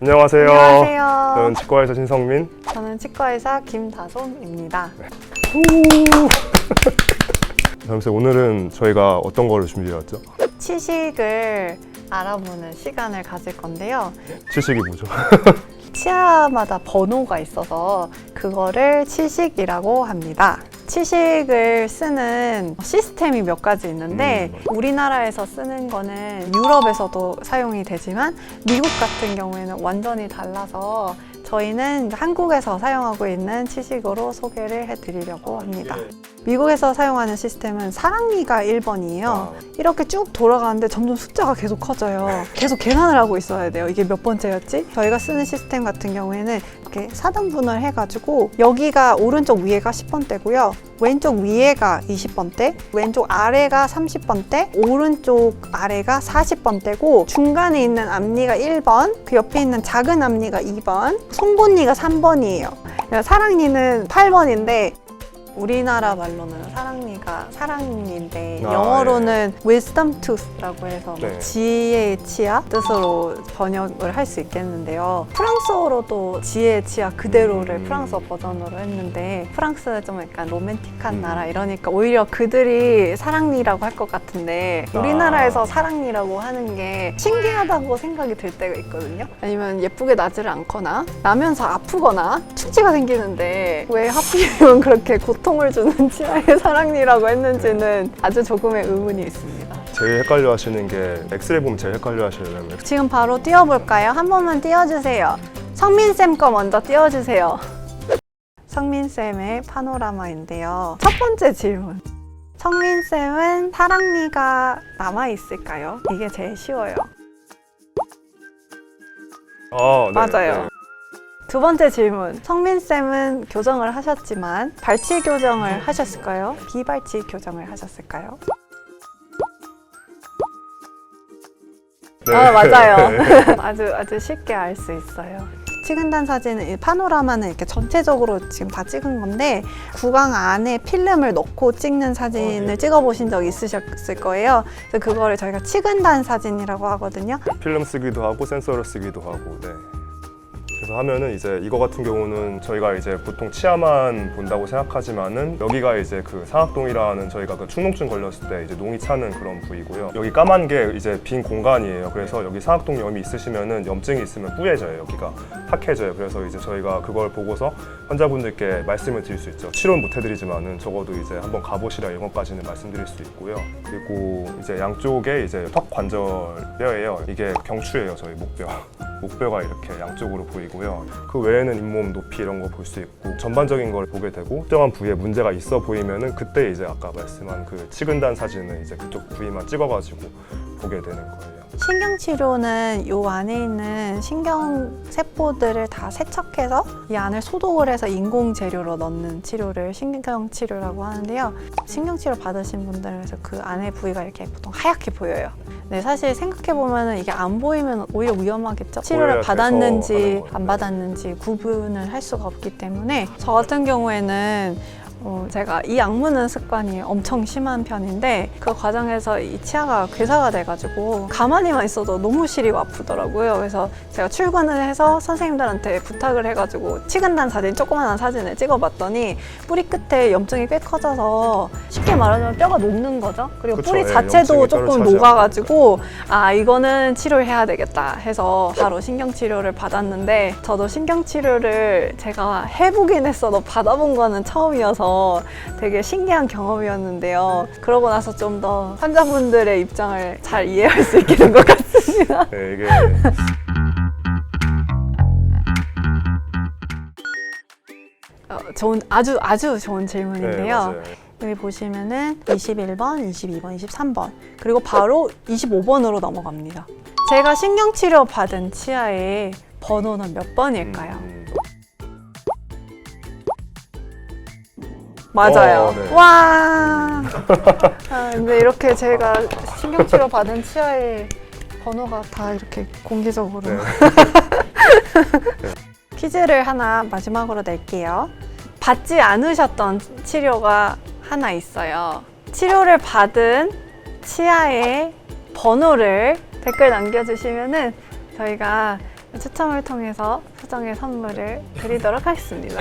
안녕하세요. 안녕하세요. 저는 치과의사 신성민. 저는 치과의사 김다솜입니다. 선생님 오늘은 저희가 어떤 거를 준비해왔죠? 치식을 알아보는 시간을 가질 건데요. 치식이 뭐죠? 치아마다 번호가 있어서 그거를 치식이라고 합니다. 치식을 쓰는 시스템이 몇 가지 있는데 음. 우리나라에서 쓰는 거는 유럽에서도 사용이 되지만 미국 같은 경우에는 완전히 달라서 저희는 한국에서 사용하고 있는 치식으로 소개를 해드리려고 합니다. 미국에서 사용하는 시스템은 사랑니가 1번이에요. 아. 이렇게 쭉 돌아가는데 점점 숫자가 계속 커져요. 계속 계산을 하고 있어야 돼요. 이게 몇 번째였지? 저희가 쓰는 시스템 같은 경우에는 이렇게 4등분을 해가지고 여기가 오른쪽 위에가 10번대고요. 왼쪽 위에가 20번대, 왼쪽 아래가 30번대, 오른쪽 아래가 40번대고 중간에 있는 앞니가 1번, 그 옆에 있는 작은 앞니가 2번, 송곳니가 3번이에요. 사랑니는 8번인데 우리나라 말로는 사랑니가 사랑니인데 아, 영어로는 wisdom tooth라고 해서 뭐 네. 지혜의 치아 뜻으로 번역을 할 수 있겠는데요. 프랑스어로도 지혜의 치아 그대로를 음. 프랑스어 버전으로 했는데 프랑스는 좀 약간 로맨틱한 음. 나라 이러니까 오히려 그들이 사랑니라고 할 것 같은데 아. 우리나라에서 사랑니라고 하는 게 신기하다고 생각이 들 때가 있거든요. 아니면 예쁘게 나지를 않거나 나면서 아프거나 충치가 생기는데 왜 하필이면 그렇게 고통 을 주는 치아의 사랑니라고 했는지는 아주 조금의 의문이 있습니다. 제일 헷갈려 하시는 게 엑스레이 보면 제일 헷갈려 하시려면 지금 바로 띄워볼까요? 한 번만 띄워주세요. 성민쌤 거 먼저 띄워주세요. 성민쌤의 파노라마인데요. 첫 번째 질문. 성민쌤은 사랑니가 남아있을까요? 이게 제일 쉬워요. 아, 네, 맞아요. 네. 두 번째 질문. 성민쌤은 교정을 하셨지만 발치 교정을 하셨을까요? 비발치 교정을 하셨을까요? 네. 아 맞아요. 아주 아주 쉽게 알 수 있어요. 치근단 사진은 이 파노라마는 이렇게 전체적으로 지금 다 찍은 건데 구강 안에 필름을 넣고 찍는 사진을 어, 네. 찍어보신 적 있으셨을 거예요. 그래서 그거를 저희가 치근단 사진이라고 하거든요. 필름 쓰기도 하고 센서를 쓰기도 하고 네. 그래서 하면은 이제 이거 같은 경우는 저희가 이제 보통 치아만 본다고 생각하지만은 여기가 이제 그 상악동이라는 저희가 그 축농증 걸렸을 때 이제 농이 차는 그런 부위고요. 여기 까만 게 이제 빈 공간이에요. 그래서 여기 상악동 염이 있으시면은 염증이 있으면 뿌얘져요. 여기가 탁해져요. 그래서 이제 저희가 그걸 보고서 환자분들께 말씀을 드릴 수 있죠. 치료는 못 해드리지만은 적어도 이제 한번 가보시라 이런 것까지는 말씀드릴 수 있고요. 그리고 이제 양쪽에 이제 턱 관절뼈예요. 이게 경추예요. 저희 목뼈. 목뼈가 이렇게 양쪽으로 보이고요. 그 외에는 잇몸 높이 이런 거 볼 수 있고 전반적인 걸 보게 되고 특정한 부위에 문제가 있어 보이면은 그때 이제 아까 말씀한 그 치근단 사진을 이제 그쪽 부위만 찍어가지고 보게 되는 거예요. 신경치료는 이 안에 있는 신경세포들을 다 세척해서 이 안을 소독을 해서 인공재료로 넣는 치료를 신경치료라고 하는데요. 신경치료 받으신 분들은 그래서 그 안에 부위가 이렇게 보통 하얗게 보여요. 네, 사실 생각해보면 이게 안 보이면 오히려 위험하겠죠. 치료를 받았는지. 안 받았는지 구분을 할 수가 없기 때문에 저 같은 경우에는 어, 제가 이 악무는 습관이 엄청 심한 편인데 그 과정에서 이 치아가 괴사가 돼가지고 가만히만 있어도 너무 시리고 아프더라고요. 그래서 제가 출근을 해서 선생님들한테 부탁을 해가지고 치근단 사진, 조그만한 사진을 찍어봤더니 뿌리 끝에 염증이 꽤 커져서 쉽게 말하자면 뼈가 녹는 거죠. 그리고 그쵸, 뿌리 예, 자체도 염증이 뼈를 조금 차지하고. 녹아가지고 아 이거는 치료를 해야 되겠다 해서 바로 신경치료를 받았는데 저도 신경치료를 제가 해보긴 했어도 받아본 거는 처음이어서 되게 신기한 경험이었는데요. 그러고 나서 좀 더 환자분들의 입장을 잘 이해할 수 있게 된 것 같습니다. 네, 이게 어, 좋은 아주 아주 좋은 네, 질문인데요. 맞아요. 여기 보시면은 21번, 22번, 23번 그리고 바로 25번으로 넘어갑니다. 제가 신경치료 받은 치아의 번호는 몇 번일까요? 음, 맞아요. 어, 네. 와. 아, 근데 이렇게 제가 신경 치료 받은 치아의 번호가 다 이렇게 공개적으로. 네. 퀴즈를 하나 마지막으로 낼게요. 받지 않으셨던 치료가 하나 있어요. 치료를 받은 치아의 번호를 댓글 남겨주시면은 저희가 추첨을 통해서 수정의 선물을 드리도록 하겠습니다.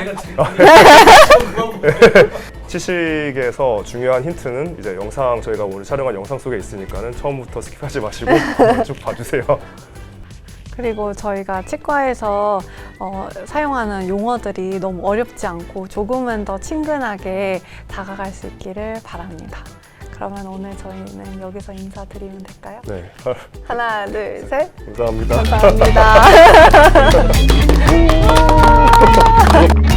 치식에서 중요한 힌트는 이제 영상 저희가 오늘 촬영한 영상 속에 있으니까는 처음부터 스킵하지 마시고 쭉 봐주세요. 그리고 저희가 치과에서 어, 사용하는 용어들이 너무 어렵지 않고 조금은 더 친근하게 다가갈 수 있기를 바랍니다. 그러면 오늘 저희는 여기서 인사드리면 될까요? 네, 하나, 둘, 셋. 감사합니다. 감사합니다.